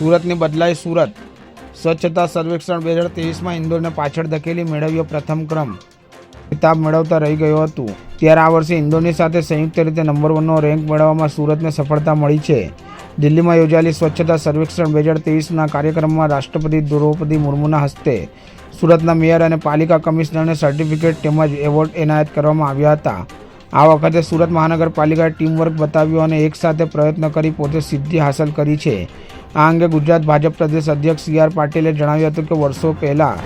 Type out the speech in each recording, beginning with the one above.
સુરતની બદલાય સુરત. સ્વચ્છતા સર્વેક્ષણ બે હજાર ત્રેવીસમાં ઇન્દોરને પાછળ ધકેલી મેળવ્યો પ્રથમ ક્રમ. ખિતાબ મેળવતા રહી ગયો હતું. ત્યારે આ વર્ષે ઇન્દોરની સાથે સંયુક્ત રીતે નંબર વનનો રેન્ક મેળવવામાં સુરતને સફળતા મળી છે. દિલ્હીમાં યોજાયેલી સ્વચ્છતા સર્વેક્ષણ બે હજાર ત્રેવીસના કાર્યક્રમમાં રાષ્ટ્રપતિ દ્રૌપદી મુર્મુના હસ્તે સુરતના મેયર અને પાલિકા કમિશનરને સર્ટિફિકેટ તેમજ એવોર્ડ એનાયત કરવામાં આવ્યા હતા. આ વખતે સુરત મહાનગરપાલિકાએ ટીમવર્ક બતાવ્યું અને એકસાથે પ્રયત્ન કરી પોતે સિદ્ધિ હાંસલ કરી છે. આ અંગે ગુજરાત ભાજપ પ્રદેશ અધ્યક્ષ સી આર પાટીલે જણાવ્યું હતું કે વર્ષો પહેલાં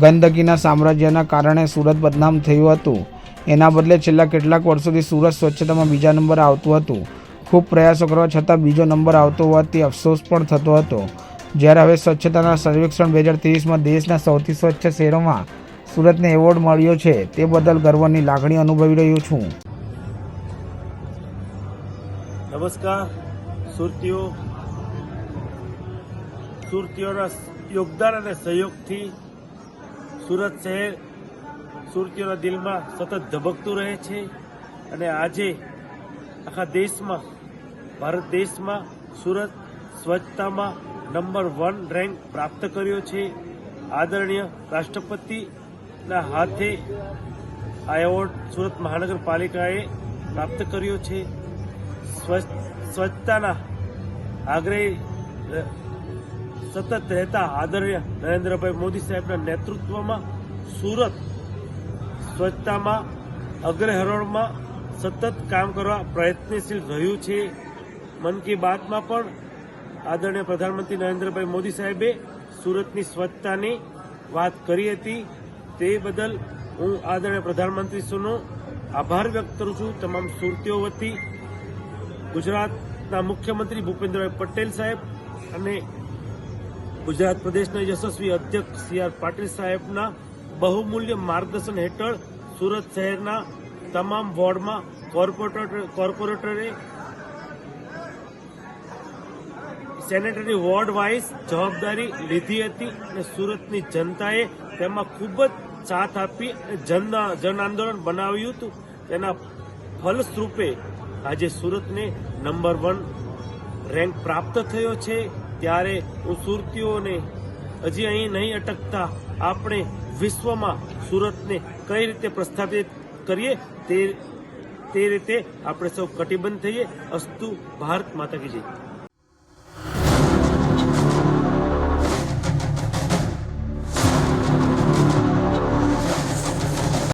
ગંદકીના સામ્રાજ્યના કારણે સુરત બદનામ થયું હતું. એના બદલે છેલ્લા કેટલાક વર્ષોથી સુરત સ્વચ્છતામાં બીજા નંબર આવતું હતું. ખૂબ પ્રયાસો કરવા છતાં બીજો નંબર આવતો હોવાથી અફસોસ પણ થતો હતો. જ્યારે હવે સ્વચ્છતાના સર્વેક્ષણ બે હજાર ત્રેવીસમાં દેશના સૌથી સ્વચ્છ શહેરોમાં સુરતને એવોર્ડ મળ્યો છે, તે બદલ ગર્વની લાગણી અનુભવી રહ્યો છું. નમસ્કાર. સુરતીઓ સુરતીઓના યોગદાન અને સહયોગથી સુરત શહેર સુરતીઓના દિલમાં સતત ધબકતું રહે છે અને આજે આખા દેશમાં, ભારત દેશમાં સુરત સ્વચ્છતામાં નંબર વન રેન્ક પ્રાપ્ત કર્યો છે. આદરણીય રાષ્ટ્રપતિના હાથે આ એવોર્ડ સુરત મહાનગરપાલિકાએ પ્રાપ્ત કર્યો છે. સ્વચ્છ સ્વચ્છતાના આગ્રહી સતત રહેતા આદરણીય નરેન્દ્રભાઈ મોદી સાહેબના નેતૃત્વમાં સુરત સ્વચ્છતામાં અગ્રહરોળમાં સતત કામ કરવા પ્રયત્નશીલ રહ્યું છે. મન કી બાતમાં પણ આદરણીય પ્રધાનમંત્રી નરેન્દ્રભાઈ મોદી સાહેબે સુરતની સ્વચ્છતાની વાત કરી હતી. તે બદલ હું આદરણીય પ્રધાનમંત્રીશ્રીનો આભાર વ્યક્ત કરું છું. તમામ સુરતીઓ વતી ગુજરાતના મુખ્યમંત્રી ભૂપેન્દ્રભાઈ પટેલ સાહેબ અને ગુજરાત પ્રદેશના યશસ્વી અધ્યક્ષ સી આર પાટીલ સાહેબના બહુમૂલ્ય માર્ગદર્શન હેઠળ સુરત શહેરના તમામ વોર્ડમાં કોર્પોરેટર કોર્પોરેટરે સેનેટરી વોર્ડ વાઇઝ જવાબદારી લીધી હતી અને સુરતની જનતાએ તેમાં ખૂબ જ સાથ આપી જન જન આંદોલન બનાવ્યું હતું. તેના ફલસ્વરૂપે આજે સુરતને નંબર વન રેન્ક પ્રાપ્ત થયો છે. ત્યારે હું સુરતીઓને હજી અહીં નહીં અટકતા આપણે વિશ્વમાં સુરતને કઈ રીતે પ્રસ્થાપિત કરીએ તે તે રીતે આપણે સૌ કટિબદ્ધ થઈએ. અસ્તુ ભારત માતા કી જય.